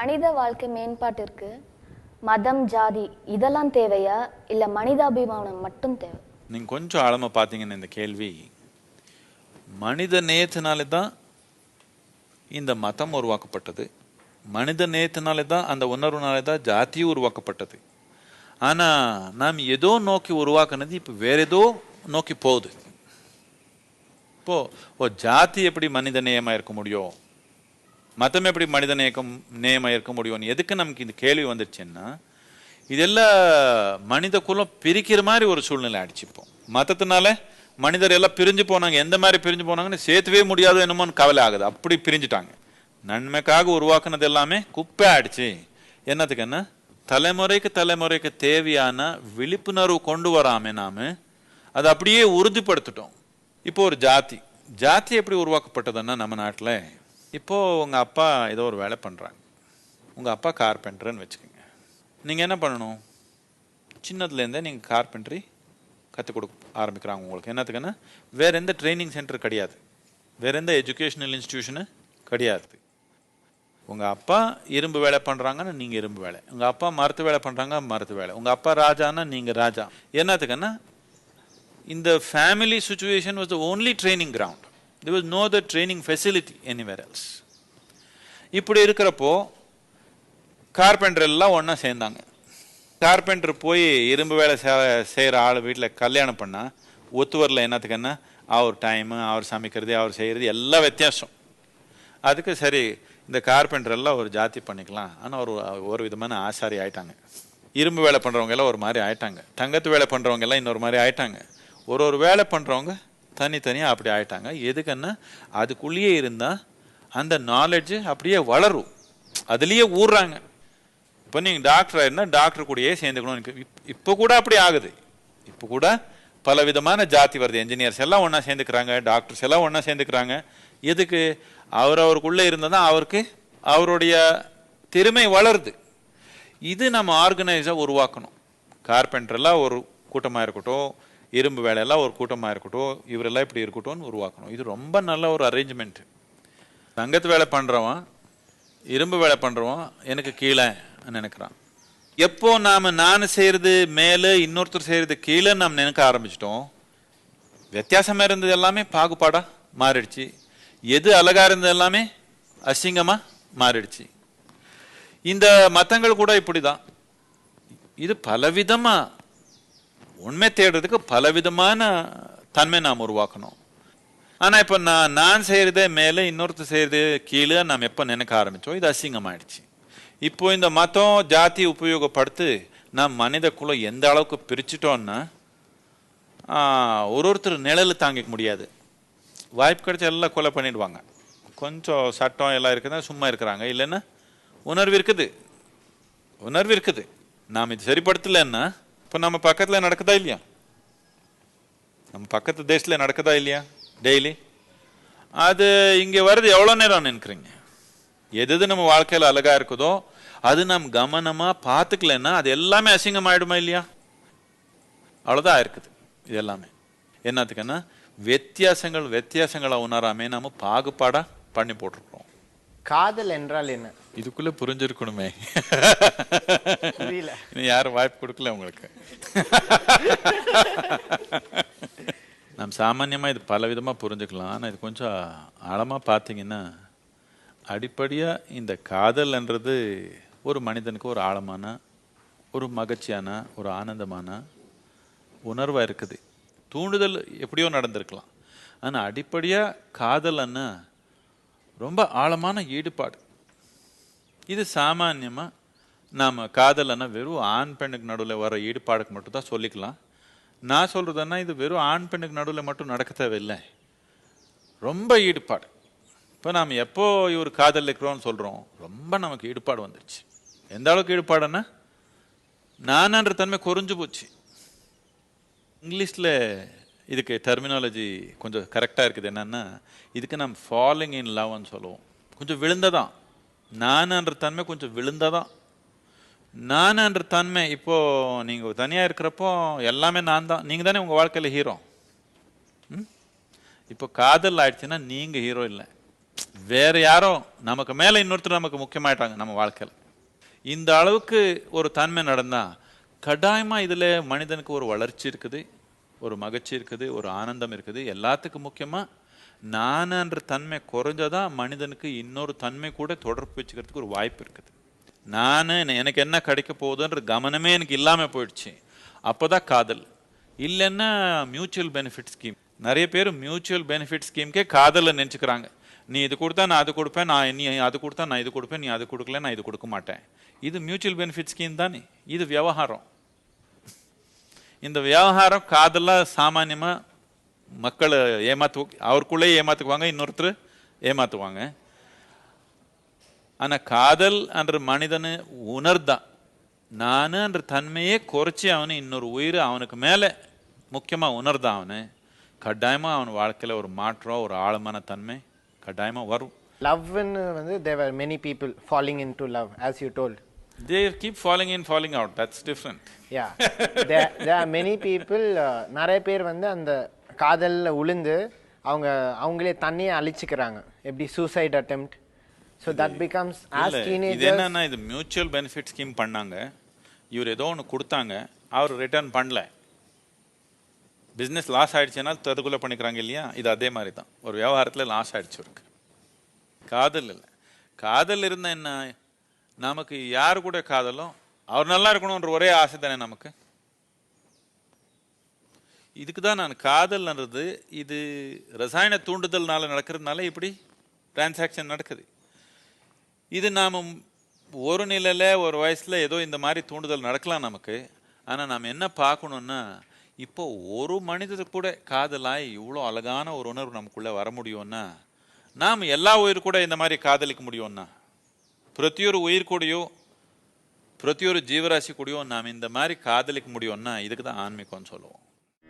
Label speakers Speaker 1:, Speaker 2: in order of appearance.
Speaker 1: மனித வாழ்க்கை மேம்பாட்டிற்கு மதம் ஜாதி இதெல்லாம் தேவையா? இல்ல மனிதாபிமானம் மட்டும் தேவை?
Speaker 2: நீங்கள் கொஞ்சம் ஆழமாக பார்த்தீங்கன்னா இந்த கேள்வி மனித நேயத்தினாலே தான் இந்த மதம் உருவாக்கப்பட்டது. மனித நேயத்தினாலே தான் அந்த உணர்வுனாலே தான் ஜாதியும் உருவாக்கப்பட்டது. ஆனால் நாம் ஏதோ நோக்கி உருவாக்குனது இப்போ வேற ஏதோ நோக்கி போகுது. இப்போ ஓ ஜாதி எப்படி மனித நேயமாக இருக்க முடியும்? மதம் எப்படி மனித நேயம் நேயமாக இருக்க முடியும்னு எதுக்கு நமக்கு இந்த கேள்வி வந்துருச்சுன்னா இதெல்லாம் மனித குலம் பிரிக்கிற மாதிரி ஒரு சூழ்நிலை ஆயிடுச்சு மதத்தினால மனிதர் எல்லாம் பிரிஞ்சு போனாங்க. எந்த மாதிரி பிரிஞ்சு போனாங்கன்னு சேர்த்துவே முடியாது என்னமோன்னு கவலை ஆகுது. அப்படி பிரிஞ்சுட்டாங்க. நன்மைக்காக உருவாக்குனது எல்லாமே குப்பை ஆயிடுச்சு. என்னத்துக்கு என்ன? தலைமுறைக்கு தலைமுறைக்கு தேவையான விழிப்புணர்வு கொண்டு வராம நாம அதை அப்படியே உறுதிப்படுத்திட்டோம். இப்போ ஒரு ஜாதி. ஜாதி எப்படி உருவாக்கப்பட்டதுன்னா நம்ம நாட்டில் இப்போது உங்கள் அப்பா ஏதோ ஒரு வேலை பண்ணுறாங்க உங்கள் அப்பா கார்பெண்டர்னு வச்சுக்கோங்க. நீங்கள் என்ன பண்ணணும்? சின்னதுலேருந்தே நீங்கள் கார்பெண்ட்ரி கற்றுக் கொடுக்க ஆரம்பிக்கிறாங்க உங்களுக்கு. என்னத்துக்குன்னா வேற எந்த ட்ரைனிங் சென்டர் கிடையாது. வேற எந்த எஜுகேஷனல் இன்ஸ்டியூஷனு கிடையாது. உங்கள் அப்பா இரும்பு வேலை பண்ணுறாங்கன்னா நீங்கள் இரும்பு வேலை. உங்கள் அப்பா மருத்து வேலை பண்ணுறாங்க மருத்து வேலை. உங்கள் அப்பா ராஜான்னா நீங்கள் ராஜா. என்னத்துக்குன்னா இந்த family situation was the only training ground there was no the training facility anywhere else இப்படி இருக்கிறப்போ கார்பெண்டர் எல்லாம் ஒன்றா சேர்ந்தாங்க. கார்பெண்டர் போய் இரும்பு வேலை செய்கிற ஆள் வீட்டில் கல்யாணம் பண்ணால் ஒத்து வரல என்னத்துக்குன்னா அவர் டைமு அவர் சமைக்கிறது அவர் செய்கிறது எல்லாம் வித்தியாசம். அதுக்கு சரி இந்த கார்பெண்டர் எல்லாம் ஒரு ஜாதி பண்ணிக்கலாம். ஆனால் ஒரு ஒரு விதமான ஆசாரி ஆயிட்டாங்க. இரும்பு வேலை பண்ணுறவங்க எல்லாம் ஒரு மாதிரி ஆயிட்டாங்க. தங்கத்து வேலை பண்ணுறவங்க எல்லாம் இன்னொரு மாதிரி ஆயிட்டாங்க. ஒரு ஒரு வேலை பண்ணுறவங்க தனித்தனியாக அப்படி ஆயிட்டாங்க. எதுக்குன்னா அதுக்குள்ளேயே இருந்தால் அந்த நாலெட்ஜு அப்படியே வளரும். அதுலேயே ஊறுறாங்க இப்போ நீங்கள் டாக்டர் ஆயிருந்தால் டாக்டர் கூடயே சேர்ந்துக்கணும் இப்போ கூட அப்படி ஆகுது. இப்போ கூட பல விதமான ஜாதி வருது என்ஜினியர்ஸ் எல்லாம் ஒன்றா சேர்ந்துக்கிறாங்க. டாக்டர்ஸ் எல்லாம் ஒன்றா சேர்ந்துக்கிறாங்க. எதுக்கு? அவர் அவருக்குள்ளே இருந்தால் தான் அவருக்கு அவருடைய திறமை வளருது. இது நம்ம ஆர்கனைஸாக உருவாக்கணும். கார்பெண்டர்லாம் ஒரு கூட்டமாக இருக்கட்டும். இரும்பு வேலையெல்லாம் ஒரு கூட்டமாக இருக்கட்டும் இவரெல்லாம் இப்படி இருக்கட்டும்னு உருவாக்கணும். இது ரொம்ப நல்ல ஒரு அரேஞ்ச்மெண்ட் தங்கத்து வேலை பண்ணுறவன் இரும்பு வேலை பண்ணுறவன் எனக்கு கீழே நினைக்கிறான். எப்போ நாம் நான் செய்கிறது மேலே இன்னொருத்தர் செய்கிறது கீழே நாம் நினைக்க ஆரம்பிச்சிட்டோம் வித்தியாசமாக இருந்தது எல்லாமே பாகுபாடாக மாறிடுச்சு. எது அழகாக இருந்தது எல்லாமே அசிங்கமாக மாறிடுச்சு. இந்த மத்தங்கள் கூட இப்படி தான் இது பலவிதமாக உண்மை தேடுறதுக்கு பலவிதமான தன்மை நாம் உருவாக்கணும். ஆனால் இப்போ நான் நான் செய்கிறதே மேலே இன்னொருத்தர் செய்கிறது கீழே நாம் எப்போ நினைக்க ஆரம்பித்தோம் இது அசிங்கமாயிடுச்சு. இப்போ இந்த மதம் ஜாதி உபயோகப்படுத்தி நாம் மனித குலம் எந்த அளவுக்கு பிரிச்சிட்டோன்னா ஒரு ஒருத்தர் நிழல் தாங்கிக்க முடியாது. வாய்ப்பு கிடைச்சா எல்லாம் கொலை பண்ணிடுவாங்க. கொஞ்சம் சட்டம் எல்லாம் இருக்குதுன்னா சும்மா இருக்கிறாங்க. இல்லைன்னா உணர்வு இருக்குது. உணர்வு இருக்குது. நாம் இது சரிப்படுத்தலைன்னா இப்போ நம்ம பக்கத்தில் நடக்குதா இல்லையா? நம்ம பக்கத்து தேசத்தில் நடக்குதா இல்லையா? டெய்லி. அது இங்கே வர்றது எவ்வளோ நேரம் நினைக்கிறீங்க? எது எது நம்ம வாழ்க்கையில் அழகாக இருக்குதோ அது நம்ம கவனமாக பார்த்துக்கலன்னா அது எல்லாமே அசிங்கமாயிடுமா இல்லையா? அவ்வளோதான் இருக்குது இது எல்லாமே. என்னத்துக்குன்னா வித்தியாசங்கள் வித்தியாசங்களை உணராமே நம்ம பாகுபாடாக பண்ணி போட்டிருக்கோம்
Speaker 3: காதல் என்றால் என்ன?
Speaker 2: இதுக்குள்ள புரிஞ்சிருக்கணுமே.
Speaker 3: புரியல.
Speaker 2: யாரும் வாய்ப்பு கொடுக்கல உங்களுக்கு. நம்ம சாமான்யமா இது பல விதமா புரிஞ்சுக்கலாம். ஆனா இது கொஞ்சம் ஆழமா பார்த்தீங்கன்னா அடிப்படையா இந்த காதல்ன்றது ஒரு மனிதனுக்கு ஒரு ஆழமான ஒரு மகிழ்ச்சியான ஒரு ஆனந்தமான உணர்வா இருக்குது. தூண்டுதல் எப்படியோ நடந்திருக்கலாம். ஆனா அடிப்படையா காதல்னா ரொம்ப ஆழமான ஈடுபாடு. இது சாமான்யமா நாம் காதலைன்னா வெறும் ஆண் பெண்ணுக்கு நடுவில் வர ஈடுபாடுக்கு மட்டும் தான் சொல்லிக்கலாம். நான் சொல்கிறதுன்னா இது வெறும் ஆண் பெண்ணுக்கு நடுவில் மட்டும் நடக்க தேவையில்லை. ரொம்ப ஈடுபாடு. இப்போ நாம் எப்போ இவர் காதல் இருக்கிறோம்னு சொல்கிறோம் ரொம்ப நமக்கு ஈடுபாடு வந்துடுச்சு எந்த அளவுக்கு ஈடுபாடுன்னா நானான்ற தன்மை குறைஞ்சு போச்சு. இங்கிலீஷில் இதுக்கு டெர்மினாலஜி கொஞ்சம் கரெக்டாக இருக்குது என்னென்னா இதுக்கு நம்ம ஃபாலோயிங் இன் லவ்னு சொல்லுவோம். கொஞ்சம் விழுந்ததான் நானன்ற தன்மை கொஞ்சம் விழுந்ததான் நானன்ற தன்மை இப்போது நீங்கள் தனியாக இருக்கிறப்போ எல்லாமே நான் தான் நீங்கள் தானே உங்கள் வாழ்க்கையில் ஹீரோ ம்? இப்போ காதல் ஆயிடுச்சுன்னா நீங்கள் ஹீரோ இல்லை. வேறு யாரோ நமக்கு மேலே இன்னொருத்தர் நமக்கு முக்கியமாயிட்டாங்க நம்ம வாழ்க்கையில். இந்த அளவுக்கு ஒரு தன்மை நடந்தால் கட்டாயமாக இதில் மனிதனுக்கு ஒரு வளர்ச்சி இருக்குது. ஒரு மகிழ்ச்சி இருக்குது ஒரு ஆனந்தம் இருக்குது. எல்லாத்துக்கும் முக்கியமாக நானன்ற தன்மை குறைஞ்சதான் மனிதனுக்கு இன்னொரு தன்மை கூட தொடர்பு வச்சுக்கிறதுக்கு ஒரு வாய்ப்பு இருக்குது. நான் எனக்கு என்ன கிடைக்க போகுதுன்ற கவனமே எனக்கு இல்லாமல் போயிடுச்சு. அப்போ தான் காதல். இல்லைன்னா மியூச்சுவல் பெனிஃபிட் ஸ்கீம் நிறைய பேர் மியூச்சுவல் பெனிஃபிட் ஸ்கீம்க்கே காதலை நினச்சிக்கிறாங்க. நீ இது கொடுத்தா நான் அது கொடுப்பேன் நான் நீ அது கொடுத்தா நான் இது கொடுப்பேன் நீ அது கொடுக்கல நான் இது கொடுக்க மாட்டேன். இது மியூச்சுவல் பெனிஃபிட் ஸ்கீம் தானே. இது விவகாரம். இந்த விவகாரம் காதலாக சாமானியமாக மக்களை ஏமாத்து அவருக்குள்ளே ஏமாத்துக்குவாங்க இன்னொருத்தர் ஏமாத்துவாங்க. ஆனால் காதல் என்ற மனிதனு உணர்தான் நான் என்ற தன்மையே குறைச்சி அவனு இன்னொரு உயிர் அவனுக்கு மேலே முக்கியமாக உணர்தான் அவனு. கட்டாயமாக அவன் வாழ்க்கையில் ஒரு மாற்றம் ஒரு ஆழமான தன்மை கட்டாயமாக வரும்.
Speaker 3: லவ்னு வந்து they were many people falling in to love as you told
Speaker 2: they keep falling in falling out that's different
Speaker 3: yeah they are many people நிறைய பேர் வந்து அந்த காதலில் உளுந்து அவங்க அவங்களே தண்ணியை அழிச்சுக்கிறாங்க. எப்படி suicide attempt? So that becomes as
Speaker 2: இது
Speaker 3: டீனேஜர்
Speaker 2: என்னன்னா இது மியூச்சுவல் பெனிஃபிட் ஸ்கீம் பண்ணாங்க. இவர் ஏதோ ஒன்று கொடுத்தாங்க. அவர் ரிட்டர்ன் பண்ணல. பிஸ்னஸ் லாஸ் ஆயிடுச்சுன்னா தற்கொலை பண்ணிக்கிறாங்க இல்லையா? இது அதே மாதிரி தான் ஒரு வியாபாரத்தில் லாஸ் ஆயிடுச்சு இருக்கு காதல் இல்லை. காதல் இருந்தால் என்ன? நமக்கு யார் கூட காதலும் அவர் நல்லா இருக்கணுன்ற ஒரே ஆசை தானே நமக்கு? இதுக்கு தான் நான் காதல்ன்றது இது ரசாயன தூண்டுதல்னால நடக்கிறதுனால இப்படி டிரான்சாக்ஷன் நடக்குது. இது நாம் ஒரு நிலையில் ஒரு வயசில் ஏதோ இந்த மாதிரி தூண்டுதல் நடக்கலாம் நமக்கு. ஆனால் நாம் என்ன பார்க்கணுன்னா இப்போ ஒரு மனிதருக்கு கூட காதலாய் இவ்வளோ அழகான ஒரு உணர்வு நமக்குள்ளே வர முடியும்னா நாம் எல்லா உயிர் கூட இந்த மாதிரி காதலிக்க முடியும்னா பிரதியொரு உயிர் கூடயோ ஒரு ஜீவராசி கூடயோ நாம் இந்த மாதிரி காதலிக்க முடியும்னா இதுக்கு தான் ஆன்மீகம்னு சொல்லுவோம்.